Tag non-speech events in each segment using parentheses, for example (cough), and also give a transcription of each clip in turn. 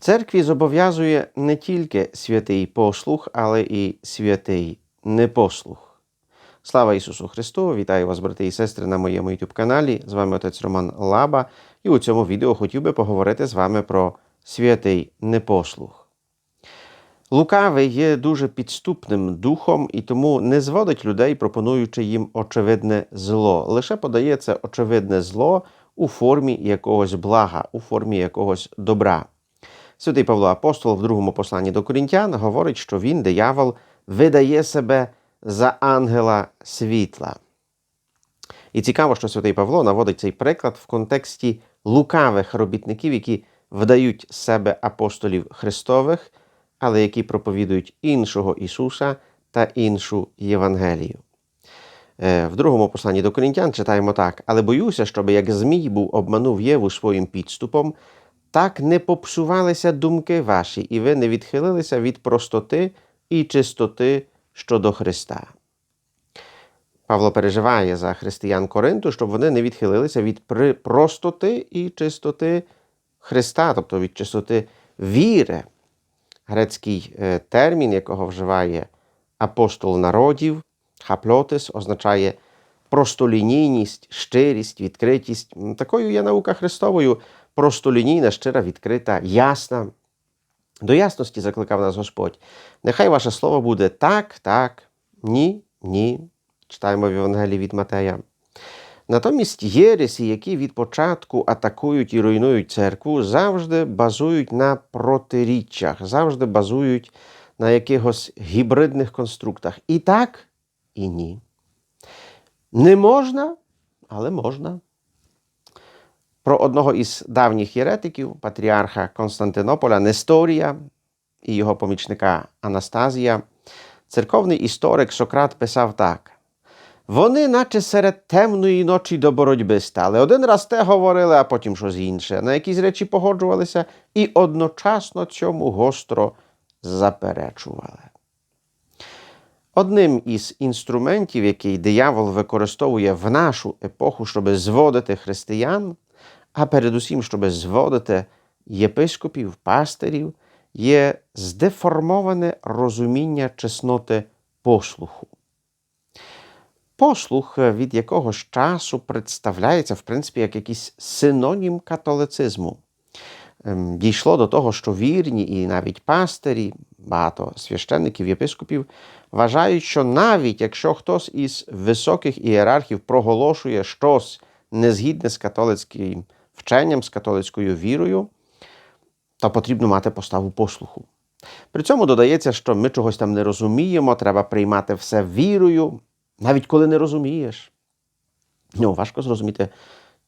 церкві зобов'язує не тільки святий послух, але і святий непослух. Слава Ісусу Христу! Вітаю вас, брати і сестри, на моєму youtube каналі. З вами отець Роман Лаба, і у цьому відео хотів би поговорити з вами про святий непослух. Лукавий є дуже підступним духом і тому не зводить людей, пропонуючи їм очевидне зло. Лише подає це очевидне зло у формі якогось блага, у формі якогось добра. Святий Павло Апостол в другому посланні до Корінтян говорить, що він, диявол, видає себе за ангела світла. І цікаво, що святий Павло наводить цей приклад в контексті лукавих робітників, які вдають себе апостолів Христових, але які проповідують іншого Ісуса та іншу Євангелію. Е, В другому посланні до Корінтян читаємо так: але боюся, щоб як Змій був обманув Єву своїм підступом, так не попсувалися думки ваші, і ви не відхилилися від простоти і чистоти щодо Христа. Павло переживає за християн Коринту, щоб вони не відхилилися від простоти і чистоти Христа, тобто від чистоти віри. Грецький е, термін, якого вживає апостол народів, хаплотис, означає простолінійність, щирість, відкритість. Такою є наука Христовою, простолінійна, щира, відкрита, ясна. До ясності закликав нас Господь. Нехай ваше слово буде так, так, ні, ні. Читаємо в Євангелії від Матея. Натомість єресі, які від початку атакують і руйнують церкву, завжди базують на протиріччях, завжди базують на якихось гібридних конструктах. І так, і ні. Не можна, але можна. Про одного із давніх єретиків, патріарха Константинополя Несторія і його помічника Анастазія, церковний історик Сократ писав так. Вони, наче серед темної ночі до боротьби стали. Один раз те говорили, а потім щось інше. На якісь речі погоджувалися і одночасно цьому гостро заперечували. Одним із інструментів, який диявол використовує в нашу епоху, щоб зводити християн, а передусім, щоб зводити єпископів, пастирів, є здеформоване розуміння чесноти послуху. Послух від якогось часу представляється, в принципі, як якийсь синонім католицизму. Дійшло до того, що вірні і навіть пастирі, багато священників, єпископів вважають, що навіть якщо хтось із високих ієрархів проголошує щось незгідне з католицьким вченням, з католицькою вірою, то потрібно мати поставу послуху. При цьому додається, що ми чогось там не розуміємо, треба приймати все вірою, навіть коли не розумієш. Ну, важко зрозуміти,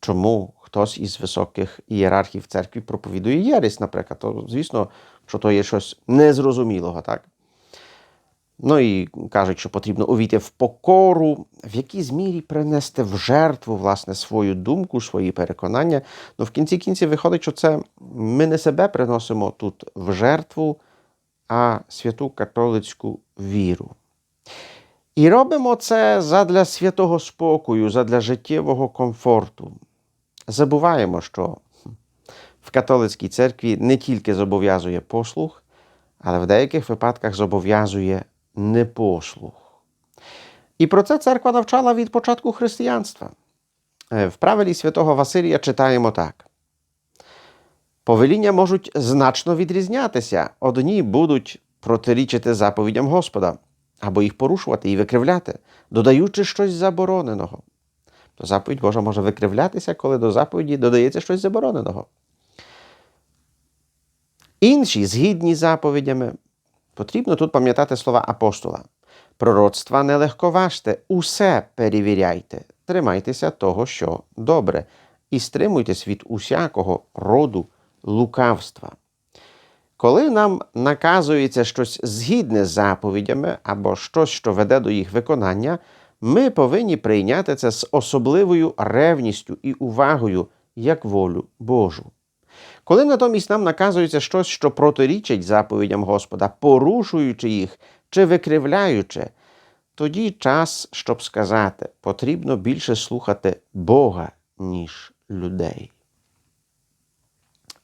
чому хтось із високих ієрархів церкві проповідує єресь, наприклад. То, звісно, що то є щось незрозумілого, так? Ну і кажуть, що потрібно увійти в покору, в якійсь мірі принести в жертву власне свою думку, свої переконання. Ну, в кінці кінців виходить, що це ми не себе приносимо тут в жертву, а святу католицьку віру. І робимо це задля святого спокою, задля життєвого комфорту. Забуваємо, що в католицькій церкві не тільки зобов'язує послух, але в деяких випадках зобов'язує непослух. І про це церква навчала від початку християнства. Е, В правилі святого Василія читаємо так. Повеління можуть значно відрізнятися. Одні будуть протирічити заповідям Господа, або їх порушувати і викривляти, додаючи щось забороненого. То заповідь Божа може викривлятися, коли до заповіді додається щось забороненого. Інші, згідні заповідями, потрібно тут пам'ятати слова апостола. Пророцтва не легковажте, усе перевіряйте, тримайтеся того, що добре, і стримуйтесь від усякого роду лукавства. Коли нам наказується щось згідне з заповідями або щось, що веде до їх виконання, ми повинні прийняти це з особливою ревністю і увагою як волю Божу. Коли натомість нам наказується щось, що протирічить заповідям Господа, порушуючи їх чи викривляючи, тоді час, щоб сказати, потрібно більше слухати Бога, ніж людей.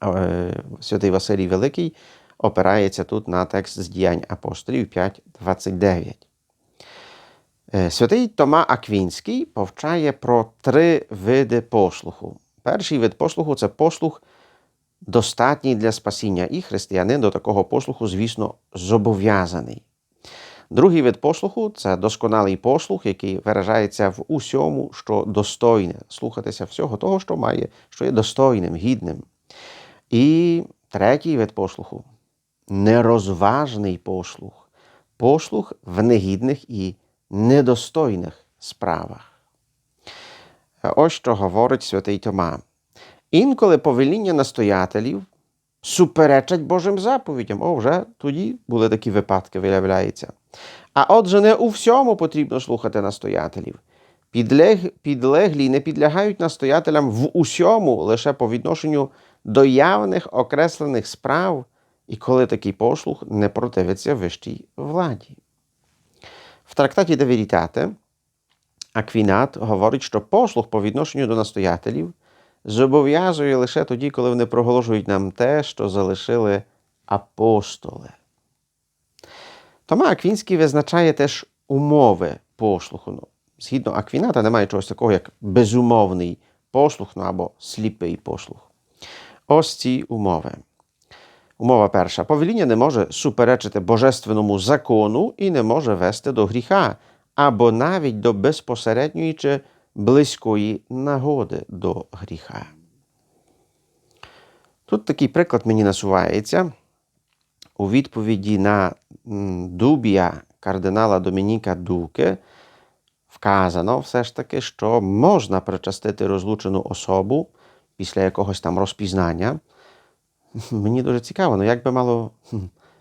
е, святий Василій Великий опирається тут на текст з діянь апостолів 5.29. Е, Святий Тома Аквінський повчає про три види послуху. Перший вид послуху це послух достатній для спасіння, і християнин до такого послуху, звісно, зобов'язаний. Другий вид послуху це досконалий послух, який виражається в усьому, що достойне, слухатися всього того, що має, що є достойним, гідним. І третій вид послуху нерозважний послух, послух в негідних і недостойних справах. Ось що говорить святий Тома. Інколи повеління настоятелів суперечать Божим заповідям. О, вже тоді були такі випадки, виявляється. А отже, не у всьому потрібно слухати настоятелів. Підлег, підлеглі не підлягають настоятелям в усьому лише по відношенню до явних окреслених справ, і коли такий послух не противиться вищій владі. В трактаті Veritate Аквінат говорить, що послух по відношенню до настоятелів зобов'язує лише тоді, коли вони проголошують нам те, що залишили апостоли. Тома Аквінський визначає теж умови послуху. Ну, згідно Аквіната, немає чогось такого, як безумовний послух ну, або сліпий послух. Ось ці умови. Умова перша. Повеління не може суперечити божественному закону і не може вести до гріха, або навіть до безпосередньої чи близької нагоди до гріха. Тут такий приклад мені насувається. У відповіді на дубія кардинала Домініка Дуке вказано все ж таки, що можна причастити розлучену особу після якогось там розпізнання. (laughs) Мені дуже цікаво, ну як би мало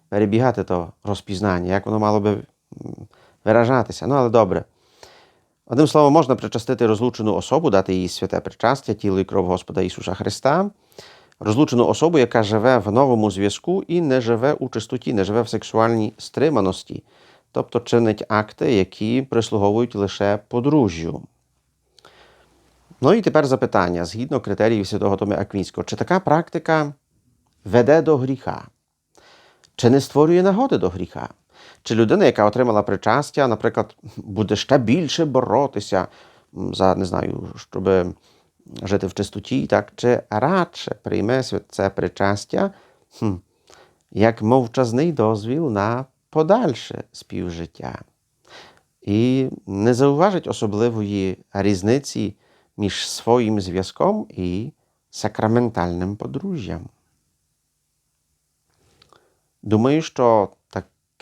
перебігати то розпізнання, як воно мало би виражатися. Ну, але добре. Одним словом, можна причастити розлучену особу, дати їй святе причастя, тіло і кров Господа Ісуса Христа, розлучену особу, яка живе в новому зв'язку і не живе у чистоті, не живе в сексуальній стриманості, тобто чинить акти, які прислуговують лише подружжю. Ну і тепер запитання, згідно критеріїв Святого Томи Аквінського, чи така практика веде до гріха? Чи не створює нагоди до гріха? Чи людина, яка отримала причастя, наприклад, буде ще більше боротися за, не знаю, щоб жити в чистоті, так? чи радше прийме це причастя хм, як мовчазний дозвіл на подальше співжиття? І не зауважить особливої різниці між своїм зв'язком і сакраментальним подружжям. Думаю, що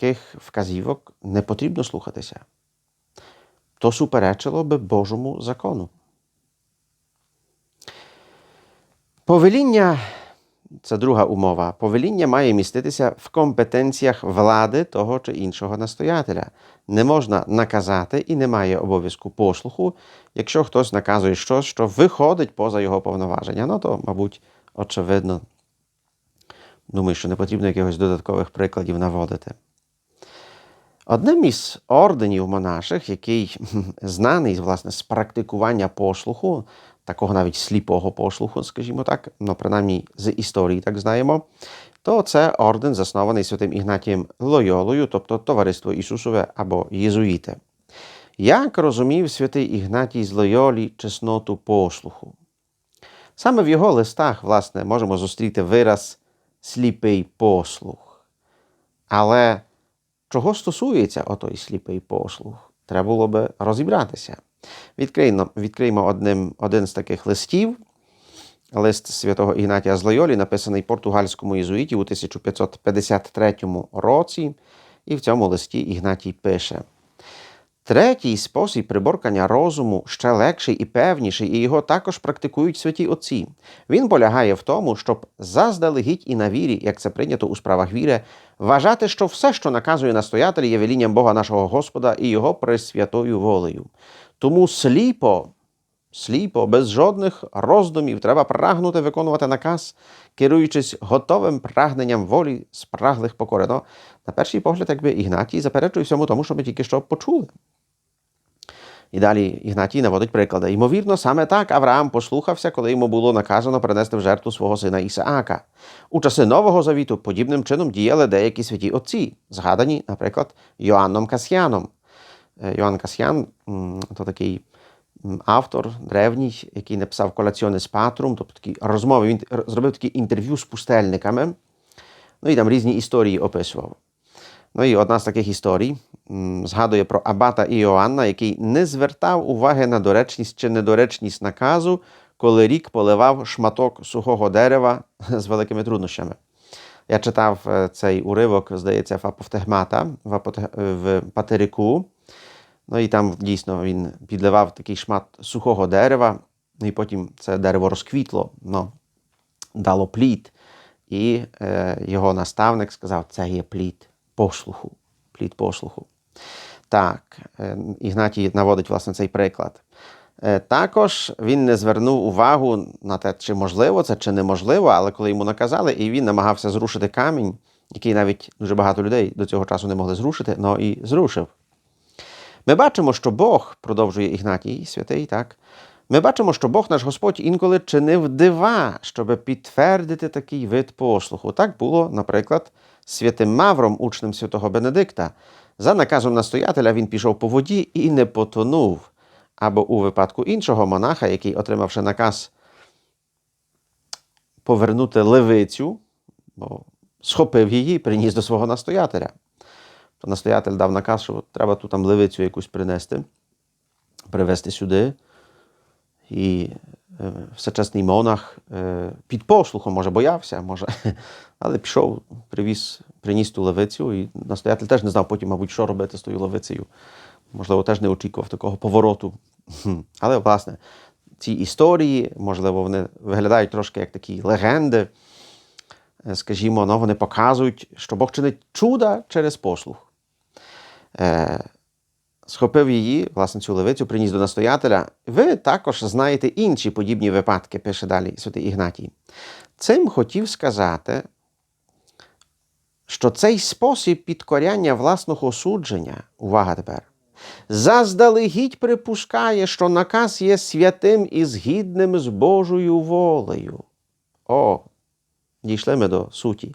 таких вказівок не потрібно слухатися. То суперечило би Божому закону. Повеління це друга умова. Повеління має міститися в компетенціях влади того чи іншого настоятеля. Не можна наказати і немає обов'язку послуху, якщо хтось наказує щось, що виходить поза його повноваження. Ну то, мабуть, очевидно. Думаю, що не потрібно якихось додаткових прикладів наводити. Одним із орденів монаших, який знаний власне, з практикування послуху, такого навіть сліпого послуху, скажімо так, ну, принаймні з історії так знаємо, то це орден, заснований святим Ігнатієм Лойолою, тобто Товариство Ісусове або Єзуїти. Як розумів святий Ігнатій з Лойолі чесноту послуху? Саме в його листах, власне, можемо зустріти вираз сліпий послух. Але чого стосується отой сліпий послуг, треба було би розібратися. Відкриємо відкриємо одним, один з таких листів. Лист святого Ігнатія з Лойолі, написаний португальському єзуїті у 1553 році, і в цьому листі Ігнатій пише. Третій спосіб приборкання розуму ще легший і певніший, і його також практикують святі отці. Він полягає в тому, щоб заздалегідь і на вірі, як це прийнято у справах віри, вважати, що все, що наказує настоятель, є велінням Бога нашого Господа і Його пресвятою волею. Тому сліпо, сліпо, без жодних роздумів, треба прагнути виконувати наказ, керуючись готовим прагненням волі спраглих покори. Ну, На перший погляд, якби Ігнатій заперечує всьому тому, що ми тільки що почули. І далі Ігнатій наводить приклади. Ймовірно, саме так Авраам послухався, коли йому було наказано принести в жертву свого сина Ісаака. У часи Нового Завіту подібним чином діяли деякі святі отці, згадані, наприклад, Йоанном Касьяном. Е, Йоанн Касьян то такий автор древній, який написав коляціони з Патрум, тобто такі розмови. Він зробив такі інтерв'ю з пустельниками. Ну і там різні історії описував. Ну і одна з таких історій згадує про Абата Іоанна, який не звертав уваги на доречність чи недоречність наказу, коли рік поливав шматок сухого дерева (laughs) з великими труднощами. Я читав е, цей уривок, здається, в Апофтегмата, в, Патерику. Ну і там дійсно він підливав такий шмат сухого дерева, ну і потім це дерево розквітло, ну, дало плід. І е, його наставник сказав, це є плід послуху. Плід послуху. Так, е, Ігнатій наводить власне цей приклад. Е, також він не звернув увагу на те, чи можливо це, чи неможливо, але коли йому наказали, і він намагався зрушити камінь, який навіть дуже багато людей до цього часу не могли зрушити, але і зрушив. Ми бачимо, що Бог, продовжує Ігнатій святий, так. Ми бачимо, що Бог наш Господь інколи чинив дива, щоб підтвердити такий вид послуху. Так було, наприклад, святим Мавром, учнем святого Бенедикта. За наказом настоятеля він пішов по воді і не потонув. Або у випадку іншого монаха, який, отримавши наказ повернути левицю, бо схопив її і приніс до свого настоятеля. То настоятель дав наказ, що треба ту там левицю якусь принести, привезти сюди. І е, всечесний монах е, під послухом, може, боявся, може, (laughs) але пішов, привіз, приніс ту левицю, і настоятель теж не знав потім, мабуть, що робити з тою левицею. Можливо, теж не очікував такого повороту. Але, власне, ці історії, можливо, вони виглядають трошки як такі легенди. Е, Скажімо, ну, вони показують, що Бог чинить чуда через послух. Схопив її, власне, цю левицю, приніс до настоятеля. Ви також знаєте інші подібні випадки, пише далі святий Ігнатій. Цим хотів сказати, що цей спосіб підкоряння власного судження, увага тепер, заздалегідь припускає, що наказ є святим і згідним з Божою волею. О, дійшли ми до суті.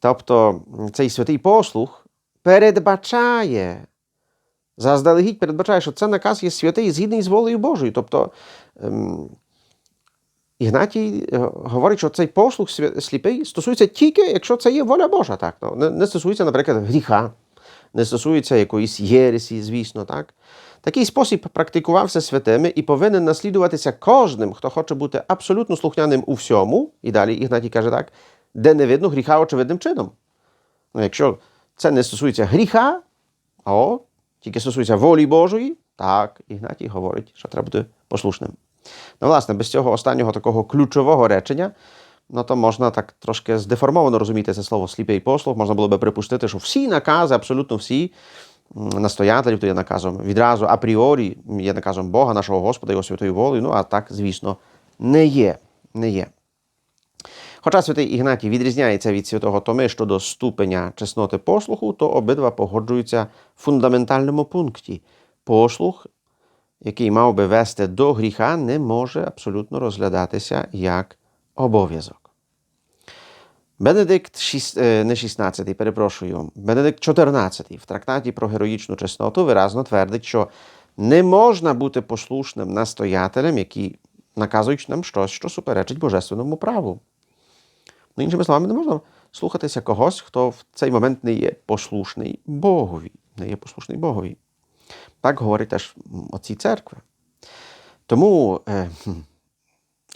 Тобто цей святий послух передбачає, заздалегідь передбачає, що це наказ є святий згідний з волею Божою. Тобто ем, Ігнатій е, говорить, що цей послух свя- сліпий стосується тільки, якщо це є воля Божа. Так? Ну, не, не стосується, наприклад, гріха, не стосується якоїсь єресі, звісно. так? Такий спосіб практикувався святими і повинен наслідуватися кожним, хто хоче бути абсолютно слухняним у всьому. І далі Ігнатій каже так, де не видно гріха очевидним чином. Ну, якщо це не стосується гріха, о, тільки стосується волі Божої, так, Ігнатій говорить, що треба бути послушним. Ну, власне, без цього останнього такого ключового речення, ну то можна так трошки здеформовано розуміти це слово сліпий послух. Можна було би припустити, що всі накази, абсолютно всі настоятелів, то є наказом відразу апріорі є наказом Бога, нашого Господа, його святою волею. Ну, а так, звісно, не є. Не є. Хоча святий Ігнатій відрізняється від святого Томи щодо ступеня чесноти послуху, то обидва погоджуються в фундаментальному пункті. Послух, який мав би вести до гріха, не може абсолютно розглядатися як обов'язок. Бенедикт шіс- е, не 16, перепрошую, Бенедикт 14 в трактаті про героїчну чесноту виразно твердить, що не можна бути послушним настоятелем, які наказують нам щось, що суперечить божественному праву. Ну, іншими словами, не можна слухатися когось, хто в цей момент не є послушний Богові. Не є послушний Богові. Так говорять теж м, отці церкви. Тому е,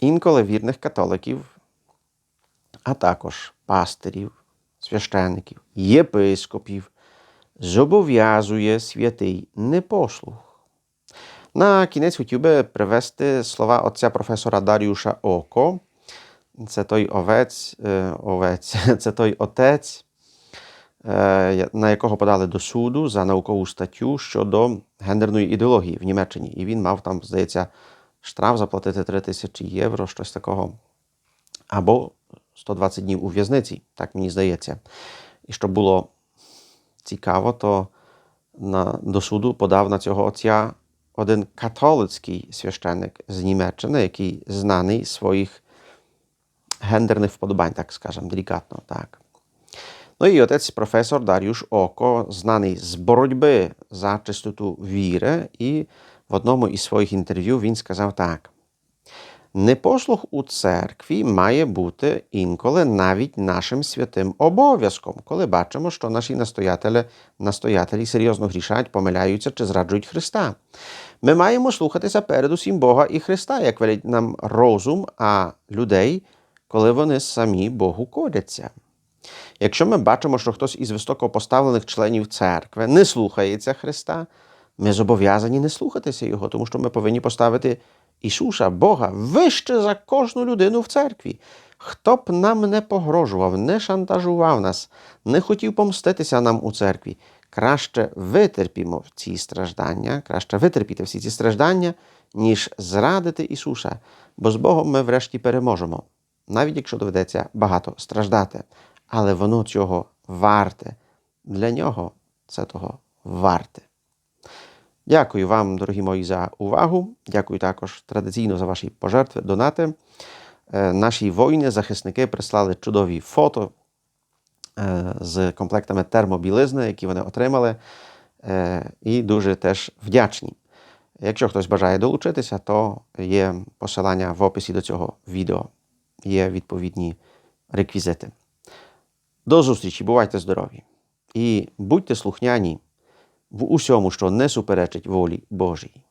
інколи вірних католиків, а також пастирів, священиків, єпископів зобов'язує святий непослух. На кінець хотів би привести слова отця професора Даріуша Око. Це той овець, е, овець, (laughs) це той отець, е, на якого подали до суду за наукову статтю щодо гендерної ідеології в Німеччині. І він мав там, здається, штраф заплатити 3 тисячі євро, щось такого. Або 120 днів у в'язниці, так мені здається. І щоб було цікаво, то на, до суду подав на цього отця один католицький священник з Німеччини, який знаний своїх гендерних вподобань, так скажемо, делікатно. так. Ну і отець професор Дар'юш Око, знаний з боротьби за чистоту віри, і в одному із своїх інтерв'ю він сказав так: непослух у церкві має бути інколи навіть нашим святим обов'язком, коли бачимо, що наші настоятелі, настоятелі серйозно грішать, помиляються чи зраджують Христа. Ми маємо слухатися передусім Бога і Христа, як велить нам розум, а людей, коли вони самі Богу кодяться. Якщо ми бачимо, що хтось із високопоставлених членів церкви не слухається Христа, ми зобов'язані не слухатися Його, тому що ми повинні поставити Ісуса, Бога, вище за кожну людину в церкві. Хто б нам не погрожував, не шантажував нас, не хотів помститися нам у церкві, краще витерпімо ці страждання, краще витерпіти всі ці страждання, ніж зрадити Ісуса, бо з Богом ми врешті переможемо, навіть якщо доведеться багато страждати. Але воно цього варте. Для нього це того варте. Дякую вам, дорогі мої, за увагу. Дякую також традиційно за ваші пожертви, донати. Е, Наші воїни, захисники прислали чудові фото е, з комплектами термобілизни, які вони отримали, е, і дуже теж вдячні. Якщо хтось бажає долучитися, то є посилання в описі до цього відео. Є відповідні реквізити. До зустрічі, бувайте здорові і будьте слухняні в усьому, що не суперечить волі Божій.